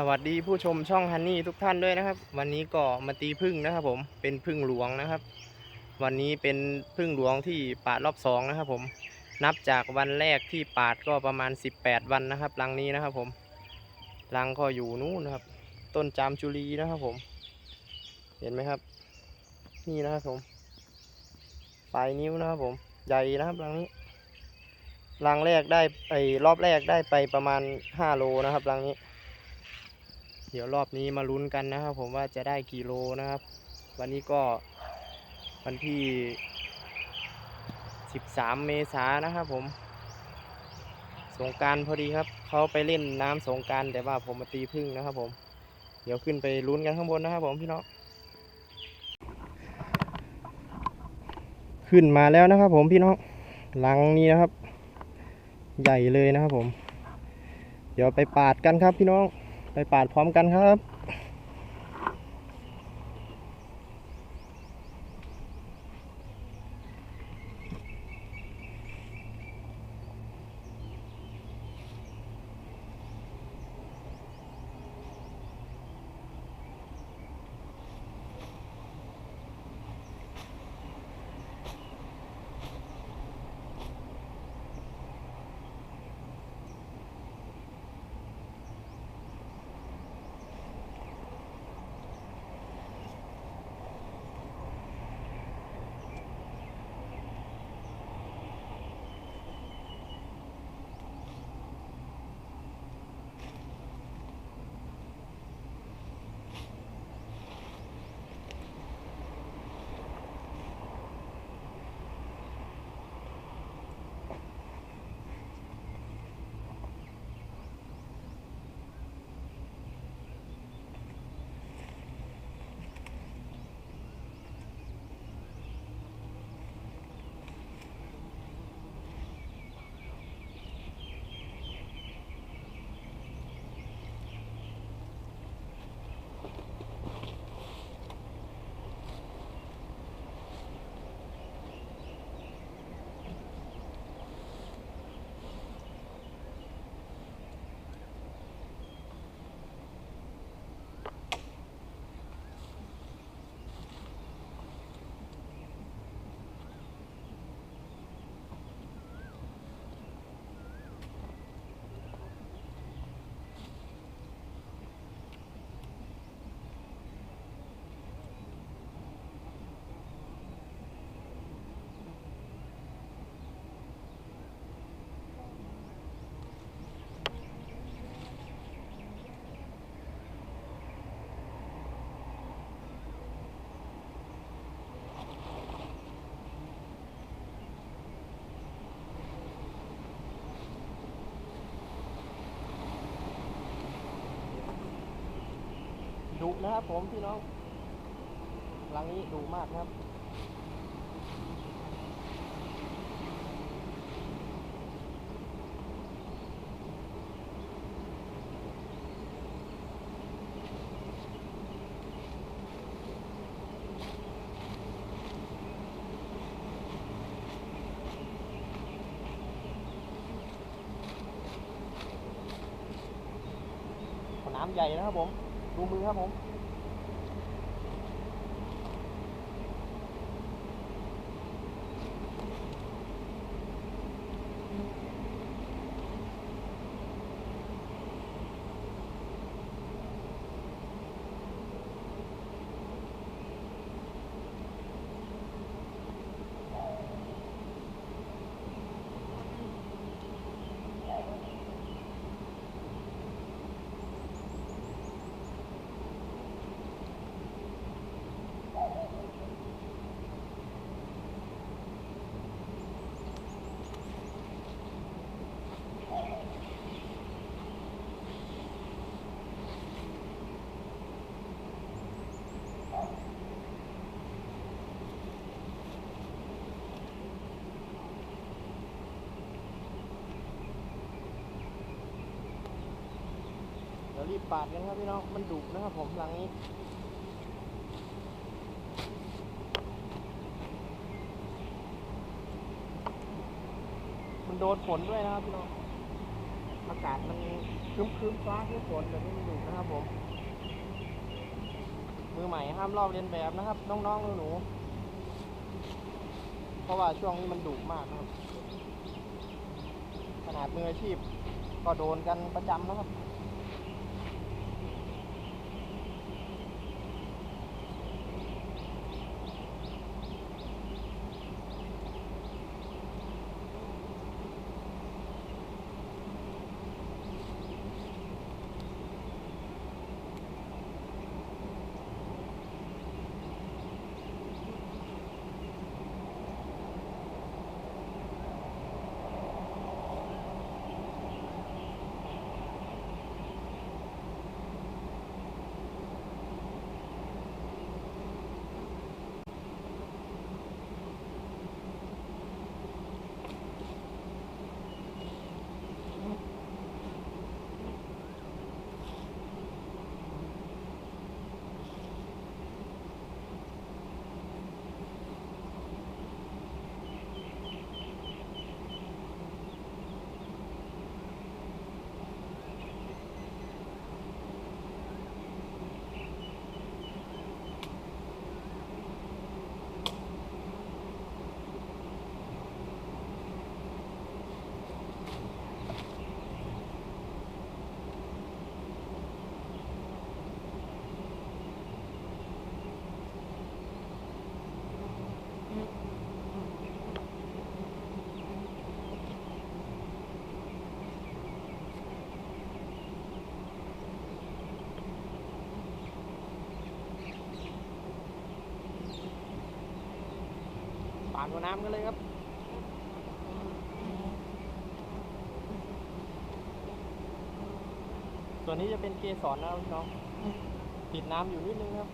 สวัสดีผู้ชมช่องฮันนี่ทุกท่านด้วยนะครับ วันนี้ก็มาตีพึ่งนะครับ ผมเป็นพึ่งหลวงนะครับ วันนี้เป็นพึ่งหลวงที่ปาดรอบสองนะครับ ผมนับจากวันแรกที่ปาดก็ประมาณ 18 วันนะครับรังนี้นะครับ ผมรังก็อยู่นู้นนะครับ ต้นจามจุลีนะครับ ผม เห็นไหมครับ นี่นะครับผมปลายนิ้วนะครับผมใหญ่นะครับรังนี้รังแรกได้ไอ้รอบแรกได้ไปประมาณ5โลนะครับรังนี้ เดี๋ยวรอบนี้มาลุ้นกันนะครับ ผมว่าจะได้กี่โลนะครับ วันนี้ก็วันที่ 13 เมษายนนะครับผม สงการพอดีครับ เขาไปเล่นน้ำสงการแต่ว่าผมมาตีพึ่งนะครับ ผม เดี๋ยวขึ้นไปลุ้นกันข้างบนนะครับ ผมพี่น้อง ขึ้นมาแล้วนะครับ ผมพี่น้อง หลังนี้นะครับ ใหญ่เลยนะครับผม เดี๋ยวไปปาดกันครับพี่น้อง ปปาดพร้อมกันครับ ดุนะครับผมพี่น้องหลังนี้ดุมากครับ น้ำใหญ่นะครับผม ดูมือครับผม เดี๋ยวรีบปาดกันครับพี่น้อง มันดุนะครับผมหลังนี้มันโดนฝนด้วยนะครับพี่น้อง อากาศมันคืมคืมฟ้าคืมฝนแบบนี้มันดุนะครับผม มือใหม่ห้ามลอกเลียนแบบนะครับ น้องๆหนูๆเพราะว่าช่วงนี้มันดุมากนะครับ ขนาดมืออาชีพก็โดนกันประจำนะครับ หัวน้ำกันเลยครับส่วนนี้จะเป็นเกสรนะครับพี่น้องติดน้ำอยู่นิดนึงครับ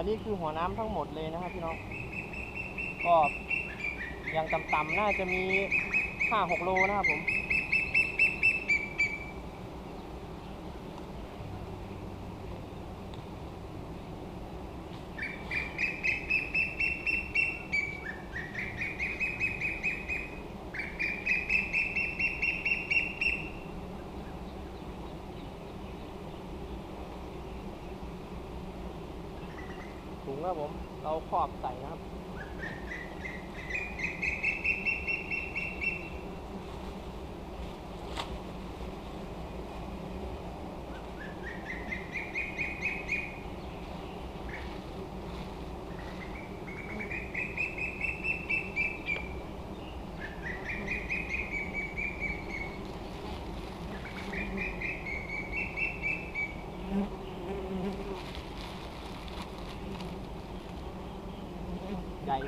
อันนี้คือหัวน้ำทั้งหมดเลยนะครับพี่น้อง ก็ยังต่ำๆน่าจะมี5-6โลนะครับผม ถุง ครับผม เราครอบใส่นะครับ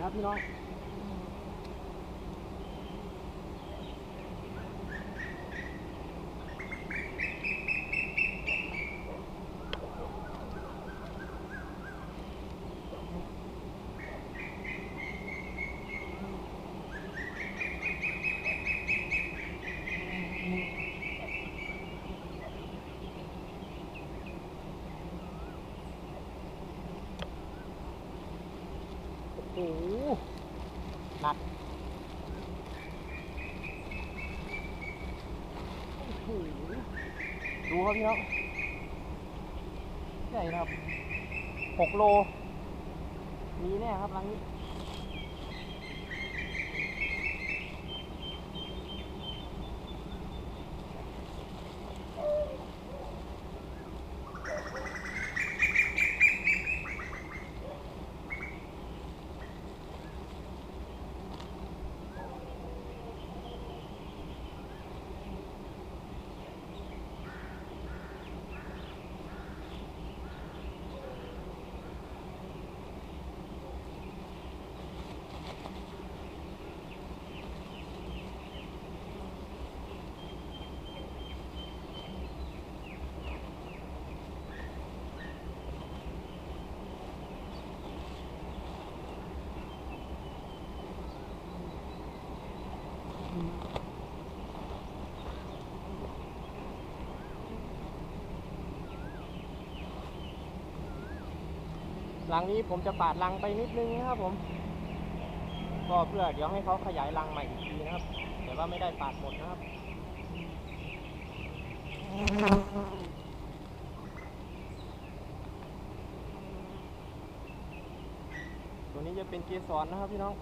ใหญ่ครับพี่น้อง โอ้โห หนักโอ้โหดู ครับพี่น้องใหญ่นะครับหกโล มีแน่ครับรังนี้ โหลังนี้ผมจะปาดรังไปนิดนึงนะครับผม ก็เพื่อเดี๋ยวให้เขาขยายรังใหม่อีกทีนะครับ แต่ว่าไม่ได้ปาดหมดนะครับ ตัวนี้จะเป็นเกสรนะครับพี่น้อง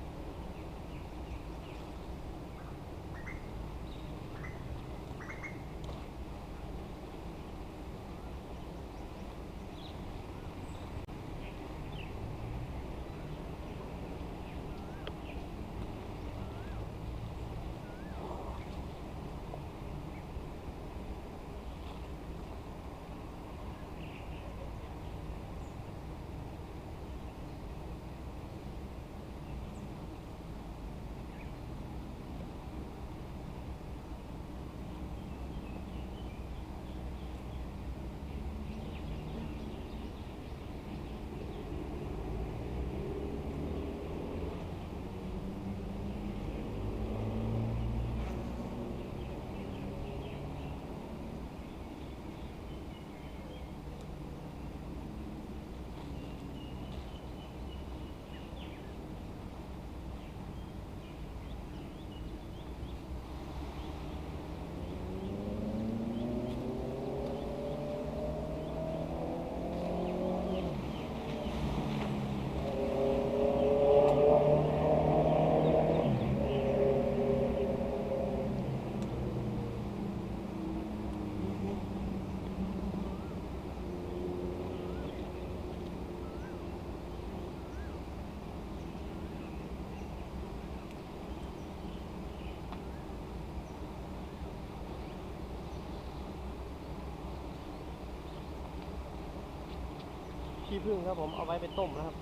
ขี้ผึ้งครับผมเอาไว้ไปต้มนะครับ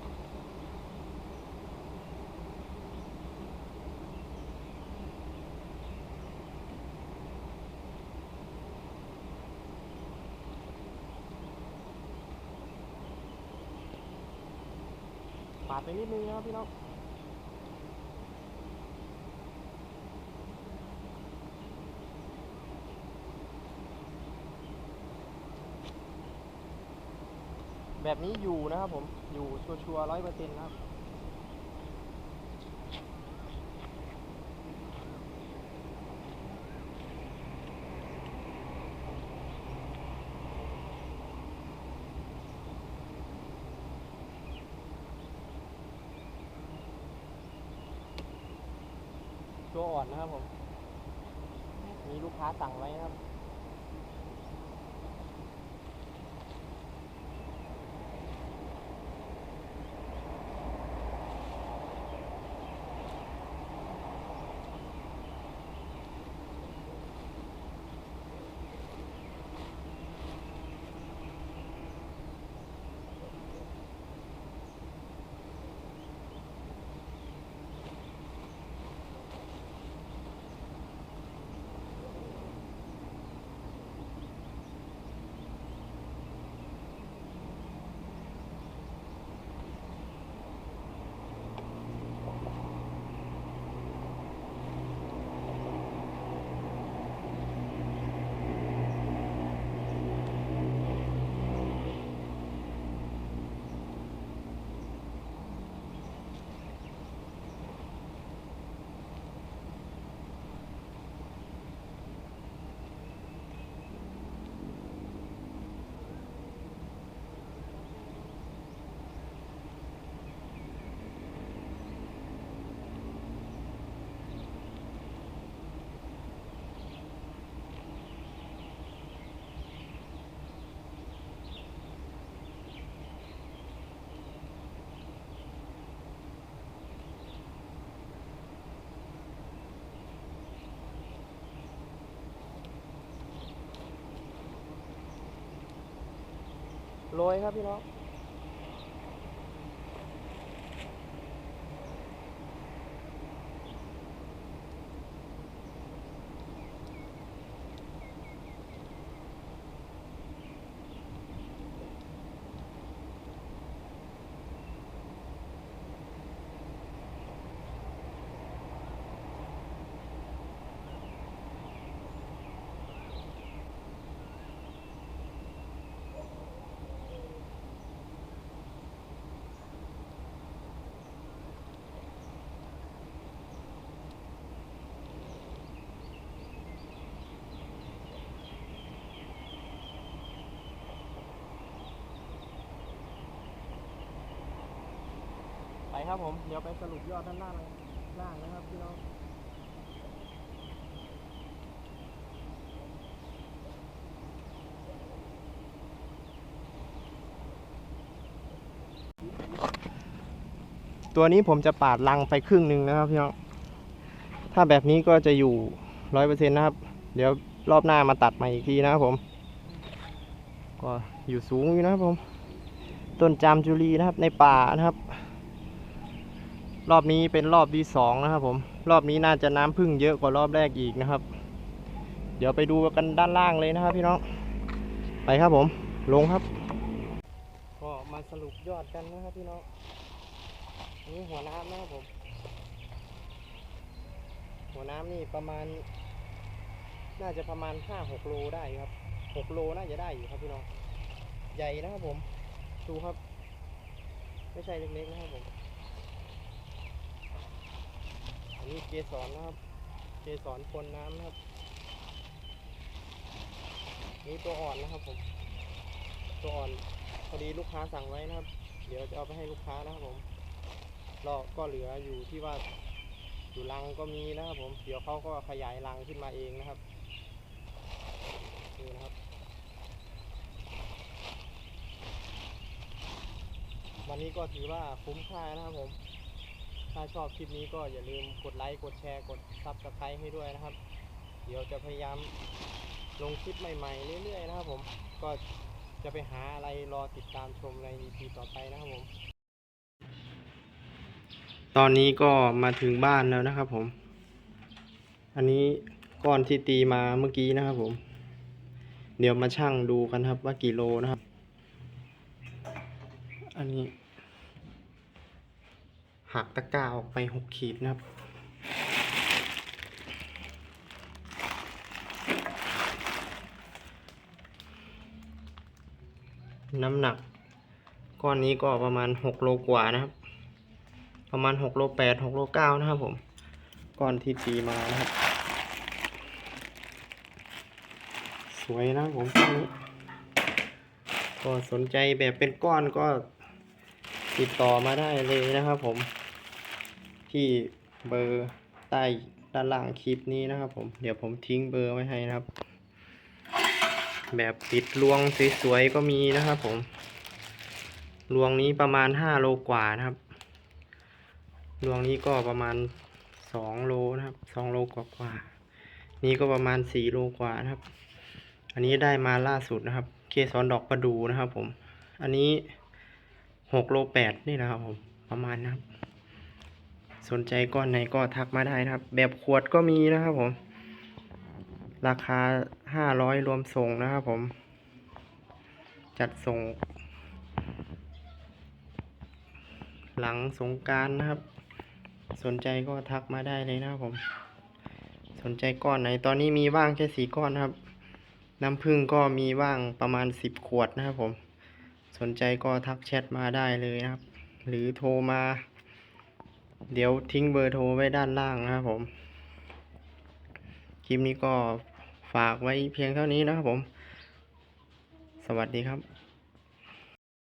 ปาดไปนิดนึงนะครับพี่น้อง แบบนี้อยู่นะครับผมอยู่ชัวร์ร้อยเปอร์เซ็นต์ครับตัวอ่อนนะครับผม มีลูกค้าสั่งไว้นะครับ โรยครับพี่น้อง ไปครับผม เดี๋ยวไปสรุปยอดด้านล่างล่างนะครับพี่น้องตัวนี้ผมจะปาดลังไปครึ่งหนึ่งนะครับพี่น้อง ถ้าแบบนี้ก็จะอยู่ร้อยเปอร์เซ็นต์นะครับ เดี๋ยวรอบหน้ามาตัดใหม่อีกทีนะครับผม ก็อยู่สูงอยู่นะครับผม ต้นจามจุรีนะครับในป่านะครับ รอบนี้เป็นรอบที่สองนะครับผม รอบนี้น่าจะน้ำพึ่งเยอะกว่ารอบแรกอีกนะครับ เดี๋ยวไปดูกันด้านล่างเลยนะครับพี่น้อง ไปครับผม ลงครับ ก็มาสรุปยอดกันนะครับพี่น้องนนี้หัวน้ำนะครับผม หัวน้ำนี่ประมาณ น่าจะประมาณห้าหกโลได้ครับหกโลน่าจะได้อยู่ครับพี่น้อง ใหญ่นะครับผม ดูครับ ไม่ใช่เล็กๆนะครับผม อั นี้เกสรนะครับ เกสรปนน้ำนะครับ นี่ตัวอ่อนนะครับผม ตัวอ่อนพอดีลูกค้าสั่งไว้นะครับ เดี๋ยวจะเอาไปให้ลูกค้านะครับผมรอก็เหลืออยู่ที่ว่าอยู่รังก็มีนะครับผม เดี๋ยวเขาก็ขยายรังขึ้นมาเองนะครับนี่นะครับ วันนี้ก็ถือว่าคุ้มค่านะครับผม ถ้าชอบคลิปนี้ก็อย่าลืมกดไลค์กดแชร์กดซับสไครต์ให้ด้วยนะครับ เดี๋ยวจะพยายามลงคลิปใหม่ๆเรื่อยๆนะครับผมก็จะไปหาอะไรรอติดตามชมใน EP ต่อไปนะครับผม ตอนนี้ก็มาถึงบ้านแล้วนะครับผม อันนี้ก้อนที่ตีมาเมื่อกี้นะครับผม เดี๋ยวมาชั่งดูกันครับว่ากี่โลนะครับ อันนี้ หักตะกร้าออกไปหกขีดนะครับ น้ำหนัก ก้อนนี้ก็ประมาณหกโลกว่านะครับ ประมาณหกโลแปดหกโลเก้านะครับผม ก้อนที่ตีมานะครับ สวยนะผมก้อนนี้ก็สนใจแบบเป็นก้อนก็ติดต่อมาได้เลยนะครับผม ที่เบอร์ใต้ด้านล่างคลิปนี้นะครับผมเดี๋ยวผมทิ้งเบอร์ไว้ให้นะครับ แบบติดรวงสวยๆก็มีนะครับผมรวงนี้ประมาณห้าโลกว่านะครับรวงนี้ก็ประมาณสองโลนะครับสองโลกว่าๆนี่ก็ประมาณสี่โลกว่านะครับ อันนี้ได้มาล่าสุดนะครับ เคสอนดอกประดูนะครับผม อันนี้หกโลแปดนี่นะครับผมประมาณนะครับ สนใจก้อนไหนก็ทักมาได้นะครับ แบบขวดก็มีนะครับผม ราคาห้าร้อยรวมส่งนะครับผม จัดส่ง หลังสงการนะครับ สนใจก็ทักมาได้เลยนะครับผม สนใจก้อนไหน ตอนนี้มีว่างแค่สีก้อนนะครับ น้ำผึ้งก็มีว่างประมาณสิบขวดนะครับผม สนใจก็ทักแชทมาได้เลยนะครับ หรือโทรมา เดี๋ยวทิ้งเบอร์โทรไว้ด้านล่างนะครับผม คลิปนี้ก็ฝากไว้เพียงเท่านี้นะครับผม สวัสดีครับ